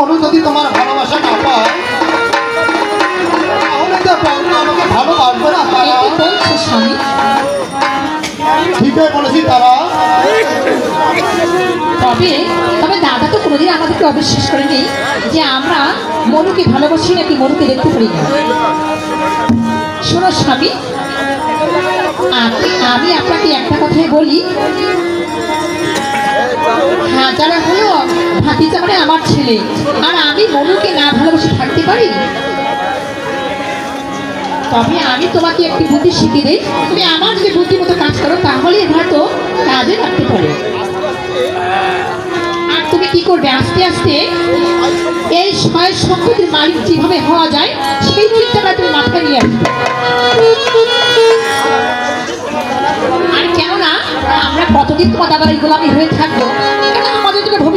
মনু যদি তোমার ভালোবাসা না পায় তাহলে তো বন্ধু আমাকে ভালোবাসবে না তারা। ঠিকই বলেছি তারা। তবে তবে দাদা তো কোনোদিন আমাদেরকে অবিশ্বাস করেনি যে আমরা মনুকে ভালোবাসি নাকি মনুকে দেখতে পারি না। শোনো স্বামী আপনি আমি আপনাকে একটা কথাই বলি। হাজারা হলো ভাতিজা মানে আমার ছেলে। আর আমি মনুকে না ভালোবাসে থাকতে পারি? তবে আমি তোমাকে একটি বুদ্ধি শিখিয়ে দিই। তুমি আমার যদি বুদ্ধি মতো কাজ করো, তাহলে হয়তো কাজে রাখতে পারো। আর তুমি কি করবে? আস্তে আস্তে এই ছয় সম্পত্তির মালিক যেভাবে হওয়া যায়, সেই চিন্তাটা তুমি মাথায় নিয়ে আসবে। আর কেননা, আমরা কতদিন তোমার দাদার এই গোলামি হয়ে থাকব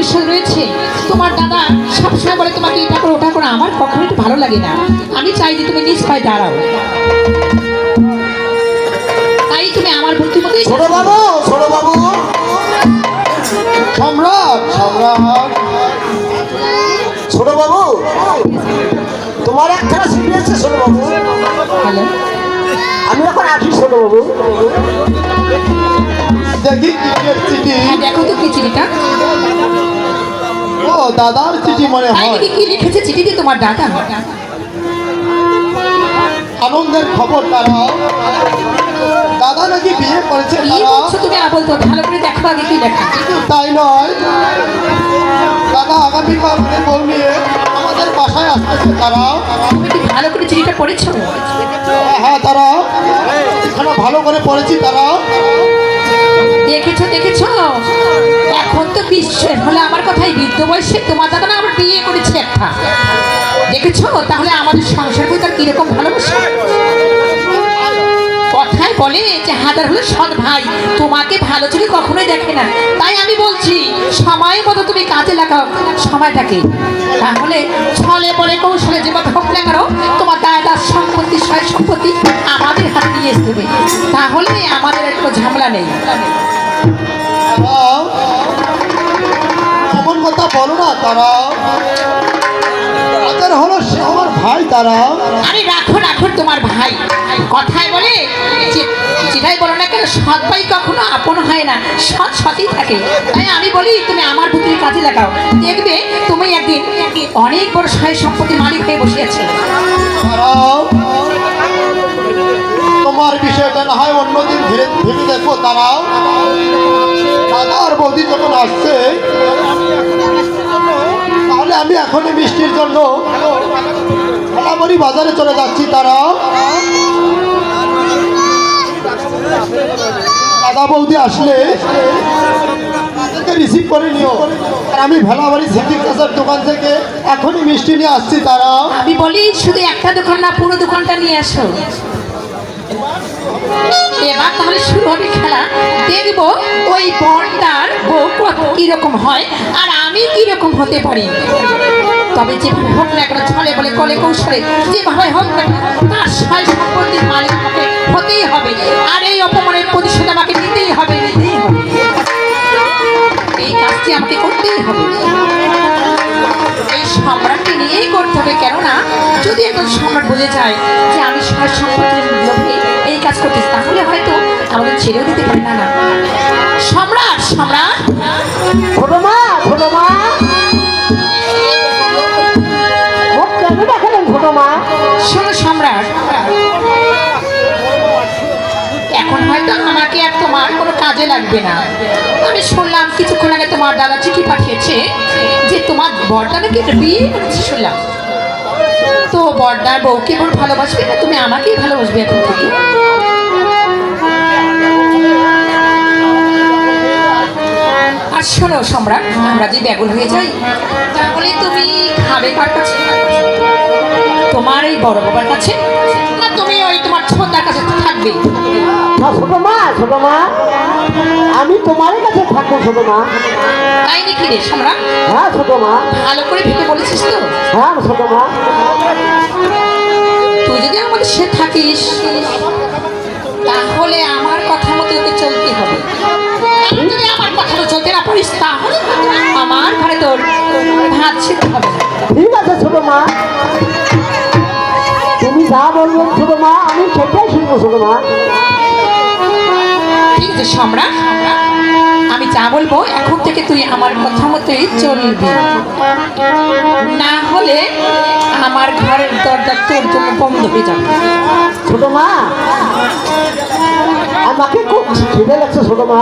ভবিষ্যৎ রয়েছে। তোমার দাদা সবসময় বলে তোমাকে এটা করো ওটা করো আমার কখনোই তো ভালো লাগে না। আমি চাই যে তুমি নিজ পায়ে দাঁড়াও। তাই তুমি আমার বুদ্ধি মতোই ছোট বাবু ছোট বাবু। সম্রাট সম্রাট। ছোট বাবু তোমার একখানা চিঠি আছে ছোট বাবু। আমি এখন আছি ছোট বাবু। দেখি কিসের চিঠি। হ্যাঁ দেখো তো কি চিঠিটা। ও দাদার চিঠি মনে হয়। কি লিখেছে চিঠিতে তোমার দাদা? আনন্দের খবর তারা দাদা নাকি বিয়ে করেছে তুমি আবল তো ভালো করে দেখো আগে কি লেখা। তাই নয়। দাদা আগামীকাল মানে বউ নিয়ে আমাদের বাসায় আসতেছে তারা। ভালো করে চিঠিটা পড়েছো? হ্যাঁ তারা। ভালো করে পড়েছি তারা। দেখেছ দেখেছ? এখন তো বিশ্বের হলে আমার কথাই বৃদ্ধ বয়সে তোমার দাদা না আবার বিয়ে করেছে একটা। দেখেছ? তাহলে আমাদের সংসার বই তার কীরকম ভালোবাসা? কথায় বলে যে হাজার হলে সৎ ভাই, তোমাকে ভালো চোখে কখনোই দেখে না। তাই আমি বলছি, সময় মতো তুমি কাজে লাগাও, সময়টাকে। তাহলে ছলে বলে কৌশলে যেভাবে হোক না তোমার দাদার সম্পত্তি, সয় সম্পত্তি আমাদের হাতে নিয়ে হবে তাহলে ঝামেলা নেই। এমন কথা বলো না তারা। তাদের হলো সে আমার ভাই তারা। আরে রাখো রাখো তোমার ভাই। কথায় বলে যেটাই বলো না কেন সৎ ভাই কখনো আপন হয় না। সৎ সৎই থাকে। তাই আমি বলি তুমি আমার বুদ্ধির কাজে লাগাও। দেখবে তুমি একদিন অনেক বড় সয় সম্পত্তি মালিক হয়ে বসে আছে। তারাও তোমার বিষয়টা না হয় অন্যদিন ধীরে ধীরে দেখো তারাও দাদা আর বৌদি যখন আসছে, তাহলে আমি এখনই মিষ্টির জন্য ভোলামরি বাজারে চলে যাচ্ছি তারা দাদা বৌদি আসলে রিসিভ করে নিও। আমি ভেলাবাড়ি সিটি কাছের দোকান থেকে এখনই মিষ্টি নিয়ে আসছি তারা আমি বলি, শুধু একটা দোকান না, পুরো দোকানটা নিয়ে আসো। এবার তাহলে শুরু হবে খেলা। দেখব ওই বন্ডার বউ কীরকম হয় আর আমি কীরকম হতে পারি। তবে যেভাবে হোক না কেন ছলে বলে কলে কৌশলে, যেভাবে হোক না তার সয় সম্পত্তির মালিক হতেই হবে। আর এই অপমানের প্রতিশোধ আমাকে নিতেই হবে। এই কাজটি আমাকে করতেই হবে। এই সম্রাটকে নিয়েই করতে হবে। কেননা, যদি একজন সম্রাট বুঝে যায় যে আমি সয় সম্পত্তির কাজ করতেছি তাহলে হয়তো আমাদের ছেড়েও দিতে পারে না। না সম্রাট সম্রাট। ছোট মা ছোট মা মুখ কেন দেখালেন ছোট মা শোনো সম্রাট। এখন হয়তো আমাকে আর তোমার কোনো কাজে লাগবে না। আমি শুনলাম কিছুক্ষণ আগে তোমার দাদা চিঠি পাঠিয়েছে যে তোমার বরটা নাকি একটা বিয়ে করেছে শুনলাম। তো বরদার বউকে বড় ভালোবাসবে না? তুমি আমাকেই ভালোবাসবে এখন থেকে। সম্রাট আমরা যে ব্যাগুল হয়ে যাই তাহলে তুমি খাবে কার কাছে? তোমার এই বড় বাবার কাছে না তুমি ওই তোমার ছোটার কাছে থাকবে? না ছোট মা ছোট মা। আমি তোমার কাছে থাকব ছোট মা। তাই নাকি রে সম্রাট? হ্যাঁ ছোট মা। ভালো করে ভেবে বলেছিস তো। হ্যাঁ ছোট মা। তুই যদি আমাদের সে থাকিস তাহলে আমার কথা মতো ওকে চলতে হবে। তোর ভাত সিদ্ধ হবে। ঠিক আছে ছোট মা। তুমি যা বলবেন ছোট মা আমি সেটাই শুনব ছোট মা। ঠিক আছে সম্রাট। আমি যা বলব এখন থেকে তুই আমার কথা মতোই চলবি। না হলে আমার ঘরের দরজা তোর জন্য বন্ধ হয়ে যাবে। ছোট মা আমাকে খুব খিদে লাগছে ছোট মা।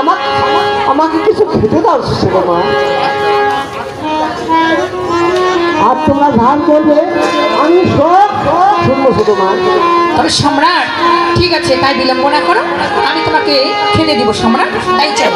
আমার আমাকে কিছু খেতে দাও ছোট মা। আর তোমরা ধান করবে আমি সব শুনব ছোট মা। তবে সম্রাট ঠিক আছে তাই বিলম্ব না করো। আমি তোমাকে খেতে দিব সম্রাট তাই চল।